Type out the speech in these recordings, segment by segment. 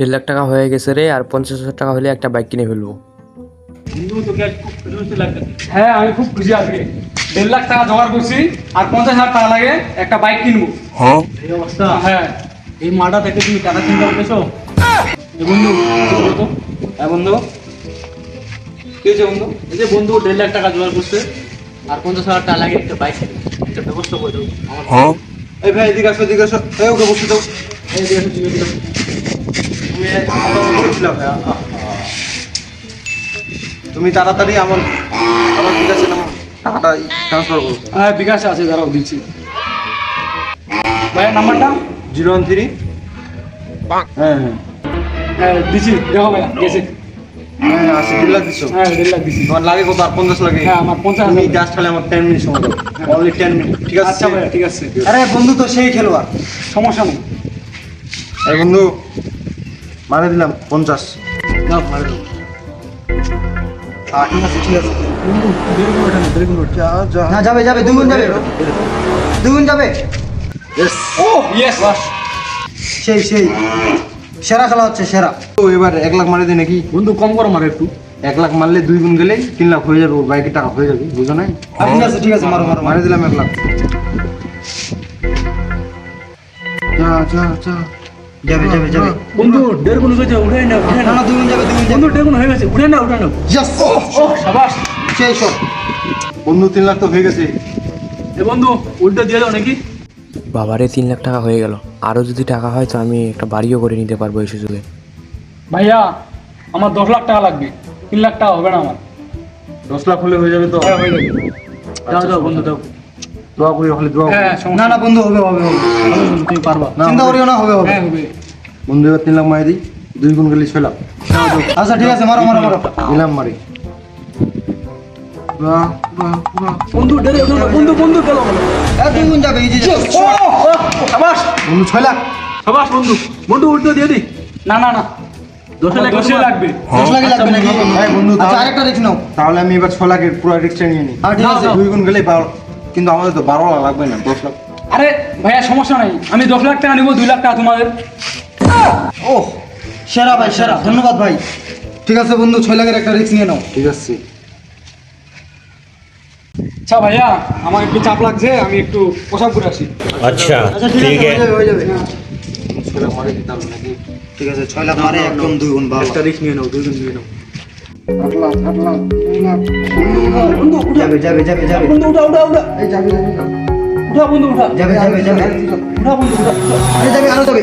দেড় লাখ টাকা হয়ে গেছে রে আর পঞ্চাশ হাজার টাকা হলে একটা বাইক কিনে ফেলব। হ্যাঁ আমি খুব খুশি আজকে। দেড় লাখ টাকা জোগাড় করছি আর পঞ্চাশ হাজার টাকা লাগে একটা বাইক কিনবো। এই অবস্থা? হ্যাঁ। এই মালটা থেকে তুমি টাকা চিন্তা করেছ এ বন্ধু হ্যাঁ বন্ধু। কি হয়েছে বন্ধু? এই যে বন্ধু দেড় লাখ টাকা জোগাড় করছে আর পঞ্চাশ হাজার টাকা লাগে একটা বাইক একটা ব্যবস্থা করে দেবো আমার এই ভাই এদিকে আসো এদিকে আসো। এই ওকে বসে দাও। এই যে এসে তুমি হ্যাঁ, তাড়াতাড়ি আমার আমার ঠিক আছে না টাকাটা ট্রান্সফার করো। হ্যাঁ বিকাশে আছে দাঁড়াও দিচ্ছি। ভাইয়ের নাম্বারটা? Zero one three. হ্যাঁ হ্যাঁ। হ্যাঁ দিচ্ছি দেখো ভাইয়া গেছে। হ্যাঁ আশি দেড় লাখ দিচ্ছ হ্যাঁ দেড় লাখ দিচ্ছি। তোমার লাগে কত? আর পঞ্চাশ লাগে? হ্যাঁ আমার পঞ্চাশ তুমি হাজার জাস্ট খালি আমার টেন মিনিট সময় দাও। অনলি টেন মিনিট ঠিক আছে? আচ্ছা ভাইয়া ঠিক আছে। আরে বন্ধু তো সেই খেলোয়াড়। সমস্যা নেই। এই বন্ধু মানে দিলাম পঞ্চাশ। মারে যাবে যাবে দুগুণ যাবে। দুগুণ যাবে। ও ইয়েস সেই সেই। সেরা খেলা হচ্ছে সেরা। তো এবার এক লাখ মারে দিই নাকি? বন্ধু কম করো মারে একটু। এক লাখ মারলে দুই গুণ গেলে তিন লাখ হয়ে যাবে ওর বাইকের টাকা হয়ে যাবে বুঝো নাই? ঠিক আছে ঠিক আছে মারো মারো মারো। মারে দিলাম এক লাখ। যা যা যা। যাবে যাবে যাবে। বন্ধু উঠে না উঠে না যাবে বন্ধু দেড় গুণ হয়ে গেছে উঠে না উঠে না Yes! সাবাস। সেই সব বন্ধু তিন লাখ তো হয়ে গেছে। এ বন্ধু উল্টো দিয়ে দাও নাকি? বাবারে তিন লাখ টাকা হয়ে গেল। আরও যদি টাকা হয় তো আমি একটা বাড়িও করে নিতে পারব এই সুযোগে। ভাইয়া আমার দশ লাখ টাকা লাগবে। তিন লাখ টাকা হবে না আমার। দশ লাখ হলে হয়ে যাবে তো? হ্যাঁ হয়ে যাবে। দাও দাও বন্ধু দাও দোয়া করি হলে দোয়া হ্যাঁ না না বন্ধু হবে হবে হবে। তুমি পারবা। চিন্তা করিও না হবে হবে। হ্যাঁ বন্ধু এবার তিন লাখ মারি দিই। দুই গুণ গেলে ছয় লাখ। আচ্ছা ঠিক আছে মারো মারো মারো। দিলাম মারি। বাহ, বাহ, বাহ। বন্ধু ডেরে বন্ধু বন্ধু গেল এ দুগুণ যাবে এই যে যাবে। সাবাস। বন্ধু ছয় লাখ। সাবাস বন্ধু। বন্ধু উল্টো দিয়ে দি। না না না। দশে আমার লাগবে। দশে লাগবে দশ লাখই লাগবে নাকি? বন্ধু, তাহলে- আমি এবার ছ লাখের পুরো রিক্সটা নিয়ে নিই। হ্যাঁ ঠিক আছে। দুই গুণ গেলে বারো। কিন্তু আমাদের তো বারো লাখ লাগবে না দশ লাখ। আরে ভাইয়া সমস্যা নাই। আমি দশ লাখ টাকা নিব দুই লাখ টাকা তোমাদের। ও সেরা ভাই সেরা। ধন্যবাদ ভাই। ঠিক আছে বন্ধু ছয় লাখের একটা রিক্স নিয়ে নাও। ঠিক আছে। আচ্ছা ভাইয়া আমার একটু চাপ লাগছে আমি একটু পোশাক করে আসি। আচ্ছা, আচ্ছা ঠিক আছে হয়ে যাবে ঠিক আছে ছয় লাখ মারে একদম দুই গুণ বা একটা নিয়ে নাও দুই গুণ নিয়ে নাও। যাবে যাবে যাবে যাবে। বন্ধু উঠা উঠা উঠা। এই যাবে যাবে উঠা বন্ধু উঠা। যাবে যাবে যাবে। উঠা বন্ধু উঠা। আরে যাবে আরও যাবে।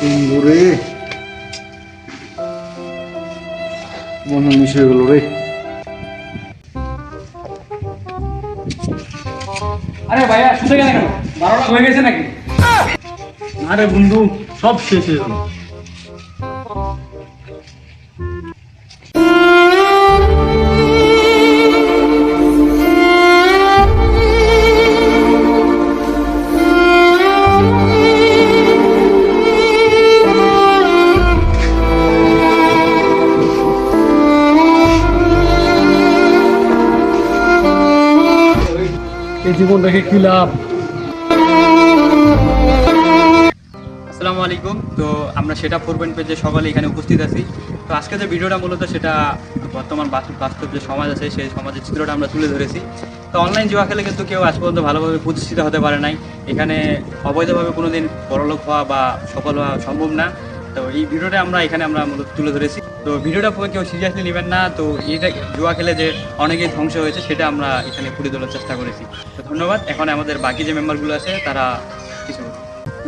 বন্ধু রে। হয়ে গেল রে। আরে ভাইয়া শুতে গেলে কেন? বারো লাখ হয়ে গেছে নাকি? আরে বন্ধু সব শেষ হয়ে গেল। এই জীবন রেখে কি লাভ? আসসালামু আলাইকুম। তো আমরা সেটা ফোর পয়েন্ট পেজে সকালে এখানে উপস্থিত আছি। তো আজকে যে ভিডিওটা মূলত সেটা বর্তমান বাস্তব বাস্তব যে সমাজ আছে, সেই সমাজের চিত্রটা আমরা তুলে ধরেছি। তো অনলাইন জুয়া খেলে কিন্তু কেউ আজ পর্যন্ত ভালোভাবে প্রতিষ্ঠিত হতে পারে নাই। এখানে অবৈধভাবে কোনো দিন বড়লোক হওয়া বা সফল হওয়া সম্ভব না। তো এই ভিডিওটা আমরা এখানে আমরা মূলত তুলে ধরেছি। তো ভিডিওটা পুরো কেউ সিরিয়াসলি নেবেন না। তো এটা জুয়া খেলে যে অনেকেই ধ্বংস হয়েছে সেটা আমরা এখানে ফুটে তোলার চেষ্টা করেছি। তো ধন্যবাদ। এখন আমাদের বাকি যে মেম্বারগুলো আছে তারা কিছু।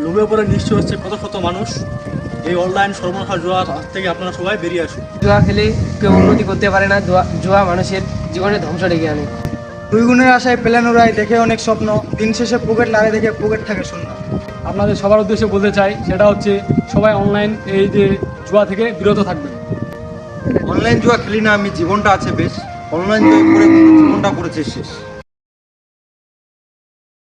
লোভে পরে নিশ্চয় হচ্ছে কত শত মানুষ। এই অনলাইন সর্বনাশা জোয়া হাত থেকে আপনারা সবাই বেরিয়ে আসুন। জুয়া খেলে কেউ উন্নতি করতে পারে না। জুয়া জুয়া মানুষের জীবনে ধ্বংস ডেকে আনে। দুই গুণের আশায় প্লেন উড়ায় দেখে অনেক স্বপ্ন। দিন শেষে পকেট লাগে দেখে পকেট থাকে শূন্য আপনাদের সবার উদ্দেশ্যে বলতে চাই, সেটা হচ্ছে সবাই অনলাইন এই যে জুয়া থেকে বিরত থাকবে অনলাইন জুয়া খেলি না, আমি জীবনটা আছে বেশ। অনলাইন জুয়া করে জীবনটা করেছে শেষ।